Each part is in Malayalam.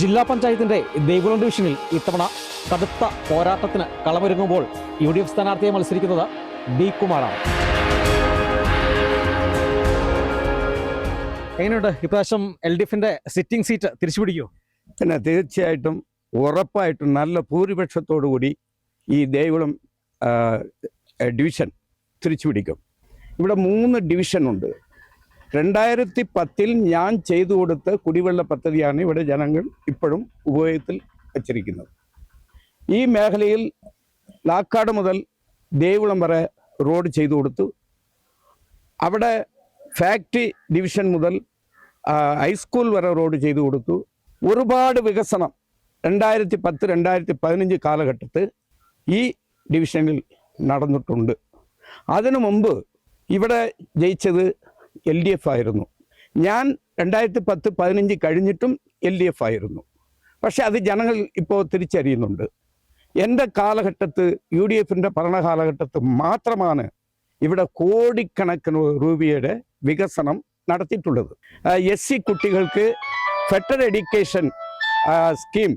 ജില്ലാ പഞ്ചായത്തിന്റെ ദേവികുളം ഡിവിഷനിൽ ഇത്തവണ കടുത്ത പോരാട്ടത്തിന് കളമൊരുങ്ങുമ്പോൾ യു ഡി എഫ് സ്ഥാനാർത്ഥിയെ മത്സരിക്കുന്നത് ഡി കുമാറാണ്. എങ്ങനെയുണ്ട്? ഇപ്രാവശ്യം എൽ ഡി എഫിന്റെ സിറ്റിംഗ് സീറ്റ് തിരിച്ചു പിടിക്കൂ പിന്നെ തീർച്ചയായിട്ടും ഉറപ്പായിട്ടും നല്ല ഭൂരിപക്ഷത്തോടു കൂടി ഈ ദേവികുളം ഡിവിഷൻ തിരിച്ചു പിടിക്കും ഇവിടെ മൂന്ന് ഡിവിഷൻ ഉണ്ട് രണ്ടായിരത്തി പത്തിൽ ഞാൻ ചെയ്തു കൊടുത്ത കുടിവെള്ള പദ്ധതിയാണ് ഇവിടെ ജനങ്ങൾ ഇപ്പോഴും ഉപയോഗത്തിൽ വച്ചിരിക്കുന്നത്. ഈ മേഖലയിൽ ലാക്കാട് മുതൽ ദേവികുളം വരെ റോഡ് ചെയ്തു കൊടുത്തു. അവിടെ ഫാക്ടറി ഡിവിഷൻ മുതൽ ഹൈസ്കൂൾ വരെ റോഡ് ചെയ്തു കൊടുത്തു. ഒരുപാട് വികസനം രണ്ടായിരത്തി പത്ത് രണ്ടായിരത്തി പതിനഞ്ച് കാലഘട്ടത്ത് ഈ ഡിവിഷനിൽ നടന്നിട്ടുണ്ട്. അതിനു മുമ്പ് ഇവിടെ ജയിച്ചത് എൽ ഡി എഫ് ആയിരുന്നു. ഞാൻ രണ്ടായിരത്തി പത്ത് പതിനഞ്ച് കഴിഞ്ഞിട്ടും എൽ ഡി എഫ് ആയിരുന്നു. പക്ഷെ അത് ജനങ്ങൾ ഇപ്പോൾ തിരിച്ചറിയുന്നുണ്ട്. എന്റെ കാലഘട്ടത്ത് യു ഡി എഫിന്റെ ഭരണകാലഘട്ടത്ത് മാത്രമാണ് ഇവിടെ കോടിക്കണക്കിന് രൂപയുടെ വികസനം നടത്തിയിട്ടുള്ളത്. എസ് സി കുട്ടികൾക്ക് ഫെഡറൽ എഡ്യൂക്കേഷൻ സ്കീം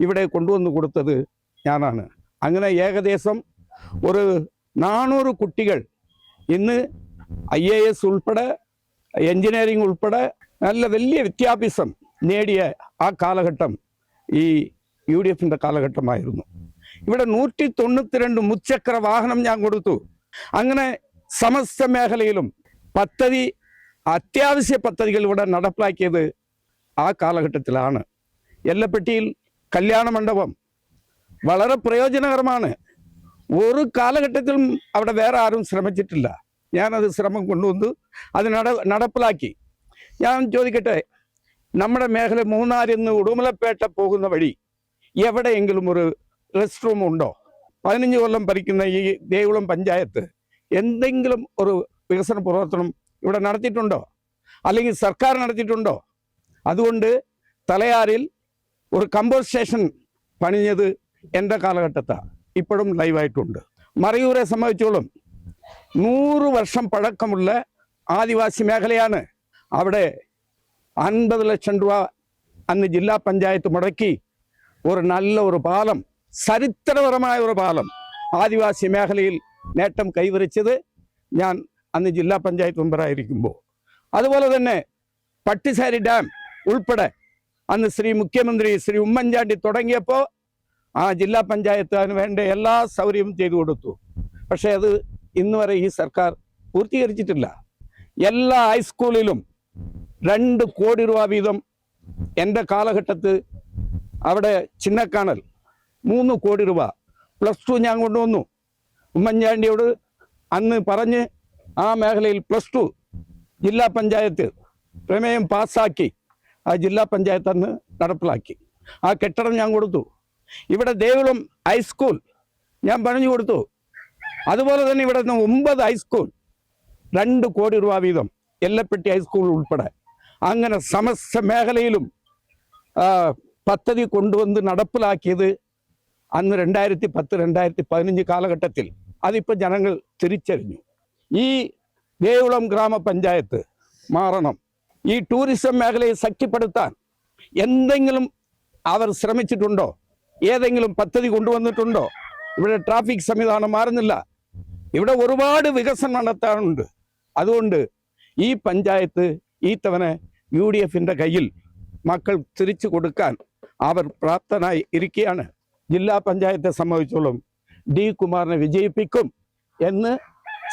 ഇവിടെ കൊണ്ടുവന്ന് കൊടുത്തത് ഞാനാണ്. അങ്ങനെ ഏകദേശം ഒരു നാനൂറ് കുട്ടികൾ ഇന്ന് ഐ എ എസ് ഉൾപ്പെടെ എഞ്ചിനീയറിംഗ് ഉൾപ്പെടെ നല്ല വലിയ വിദ്യാഭ്യാസം നേടിയ ആ കാലഘട്ടം ഈ യു ഡി എഫിന്റെ കാലഘട്ടമായിരുന്നു. ഇവിടെ നൂറ്റി തൊണ്ണൂറ്റിരണ്ട് മുച്ചക്ര വാഹനം ഞാൻ കൊടുത്തു. അങ്ങനെ സമസ്ത മേഖലയിലും പദ്ധതി അത്യാവശ്യ പദ്ധതികൾ ഇവിടെ നടപ്പിലാക്കിയത് ആ കാലഘട്ടത്തിലാണ്. എല്ലപ്പെട്ടിയിൽ കല്യാണ മണ്ഡപം വളരെ പ്രയോജനകരമാണ്. ഒരു കാലഘട്ടത്തിലും അവിടെ വേറെ ആരും ശ്രമിച്ചിട്ടില്ല. ഞാനത് ശ്രമം കൊണ്ടുവന്നു അത് നട നടപ്പിലാക്കി. ഞാൻ ചോദിക്കട്ടെ നമ്മുടെ മേഖല മൂന്നാറിൽ നിന്ന് ഉടുമലപ്പേട്ട പോകുന്ന വഴി എവിടെയെങ്കിലും ഒരു റെസ്റ്റ് റൂം ഉണ്ടോ? പതിനഞ്ച് കൊല്ലം ഭരിക്കുന്ന ഈ ദേവികുളം പഞ്ചായത്ത് എന്തെങ്കിലും ഒരു വികസന പ്രവർത്തനം ഇവിടെ നടത്തിയിട്ടുണ്ടോ? അല്ലെങ്കിൽ സർക്കാർ നടത്തിയിട്ടുണ്ടോ? അതുകൊണ്ട് തലയാറിൽ ഒരു കമ്പോസ്റ്റ് സ്റ്റേഷൻ പണിഞ്ഞത് എന്റെ കാലഘട്ടത്താണ് ഇപ്പോഴും ലൈവായിട്ടുണ്ട് മറയൂരെ സംബന്ധിച്ചോളം നൂറ് വർഷം പഴക്കമുള്ള ആദിവാസി മേഖലയാണ്. അവിടെ അൻപത് ലക്ഷം രൂപ അന്ന് ജില്ലാ പഞ്ചായത്ത് മുടക്കി. ഒരു നല്ല ഒരു പാലം ചരിത്രപരമായ ഒരു പാലം ആദിവാസി മേഖലയിൽ നേട്ടം കൈവരിച്ചത് ഞാൻ അന്ന് ജില്ലാ പഞ്ചായത്ത് മെമ്പറായിരിക്കുമ്പോൾ. അതുപോലെ തന്നെ പട്ടിസാരി ഡാം ഉൾപ്പെടെ അന്ന് ശ്രീ മുഖ്യമന്ത്രി ശ്രീ ഉമ്മൻചാണ്ടി തുടങ്ങിയപ്പോൾ ആ ജില്ലാ പഞ്ചായത്ത് അതിന് വേണ്ട എല്ലാ സൗകര്യവും ചെയ്തു കൊടുത്തു. പക്ഷേ അത് ഇന്ന് വരെ ഈ സർക്കാർ പൂർത്തീകരിച്ചിട്ടില്ല. എല്ലാ ഹൈസ്കൂളിലും രണ്ട് കോടി രൂപ വീതം എന്റെ കാലഘട്ടത്ത് അവിടെ ചിന്നക്കാണൽ മൂന്ന് കോടി രൂപ പ്ലസ് ടു ഞാൻ കൊണ്ടുവന്നു ഉമ്മൻചാണ്ടിയോട് അന്ന് പറഞ്ഞ് ആ മേഖലയിൽ പ്ലസ് ടു ജില്ലാ പഞ്ചായത്ത് പ്രമേയം പാസ്സാക്കി. ആ ജില്ലാ പഞ്ചായത്ത് അന്ന് നടപ്പിലാക്കി. ആ കെട്ടിടം ഞാൻ കൊടുത്തു. ഇവിടെ ദേവിളം ഹൈസ്കൂൾ ഞാൻ പറഞ്ഞു കൊടുത്തു. അതുപോലെ തന്നെ ഇവിടെ നിന്ന് ഒമ്പത് ഹൈസ്കൂൾ രണ്ട് കോടി രൂപ വീതം എല്ലപ്പെട്ടി ഹൈസ്കൂൾ ഉൾപ്പെടെ. അങ്ങനെ സമസ്ത മേഖലയിലും പദ്ധതി കൊണ്ടുവന്ന് നടപ്പിലാക്കിയത് അന്ന് രണ്ടായിരത്തി പത്ത് രണ്ടായിരത്തി പതിനഞ്ച് കാലഘട്ടത്തിൽ. അതിപ്പോൾ ജനങ്ങൾ തിരിച്ചറിഞ്ഞു. ഈ ദേവുളം ഗ്രാമപഞ്ചായത്ത് മാറണം. ഈ ടൂറിസം മേഖലയെ ശക്തിപ്പെടുത്താൻ എന്തെങ്കിലും അവർ ശ്രമിച്ചിട്ടുണ്ടോ? ഏതെങ്കിലും പദ്ധതി കൊണ്ടുവന്നിട്ടുണ്ടോ? ഇവിടെ ട്രാഫിക് സംവിധാനം മാറുന്നില്ല. ഇവിടെ ഒരുപാട് വികസനം നടത്താനുണ്ട് അതുകൊണ്ട് ഈ പഞ്ചായത്ത് ഈ തവണ യു ഡി എഫിന്റെ കയ്യിൽ മക്കൾ തിരിച്ചു കൊടുക്കാൻ അവർ പ്രാപ്തനായി ഇരിക്കുകയാണ്. ജില്ലാ പഞ്ചായത്തെ സംബന്ധിച്ചോളം ഡി കുമാറിനെ വിജയിപ്പിക്കും എന്ന്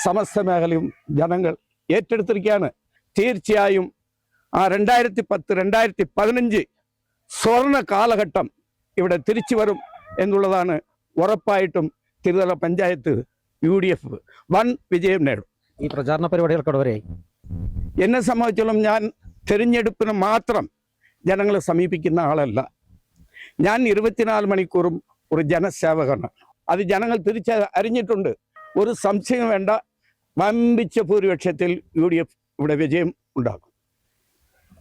സമസ്ത മേഖലയും ജനങ്ങൾ ഏറ്റെടുത്തിരിക്കുകയാണ്. തീർച്ചയായും ആ രണ്ടായിരത്തി പത്ത് രണ്ടായിരത്തി പതിനഞ്ച് സ്വർണ കാലഘട്ടം ഇവിടെ തിരിച്ചു വരും എന്നുള്ളതാണ് ഉറപ്പായിട്ടും Thiruthala panchayat U D F വൻ വിജയം നേടും. ഈ പ്രചാരണ പരിപാടികൾക്കോട് വരെ എന്നെ സംബന്ധിച്ചോളം ഞാൻ തിരഞ്ഞെടുപ്പിന് മാത്രം ജനങ്ങളെ സമീപിക്കുന്ന ആളല്ല. ഞാൻ ഇരുപത്തിനാല് മണിക്കൂറും ഒരു ജനസേവകനാണ്. അത് ജനങ്ങൾ തിരിച്ച അറിഞ്ഞിട്ടുണ്ട്. ഒരു സംശയം വേണ്ട. വമ്പിച്ച ഭൂരിപക്ഷത്തിൽ യു ഡി എഫ് ഇവിടെ വിജയം ഉണ്ടാകും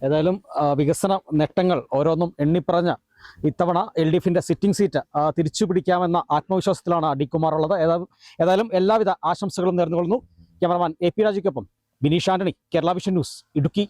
ഏതായാലും വികസന നേട്ടങ്ങൾ ഓരോന്നും എണ്ണിപ്പറഞ്ഞ ഇത്തവണ എൽ ഡി എഫിന്റെ സിറ്റിംഗ് സീറ്റ് തിരിച്ചു പിടിക്കാമെന്ന ആത്മവിശ്വാസത്തിലാണ് കുമാർ ഉള്ളത് ഏതായാലും എല്ലാവിധ ആശംസകളും നേർന്നുകൊള്ളുന്നു. ക്യാമറമാൻ എ പി രാജയ്ക്കൊപ്പം ബിനീഷ് ആന്റണി കേരള വിഷൻ ന്യൂസ് ഇടുക്കി.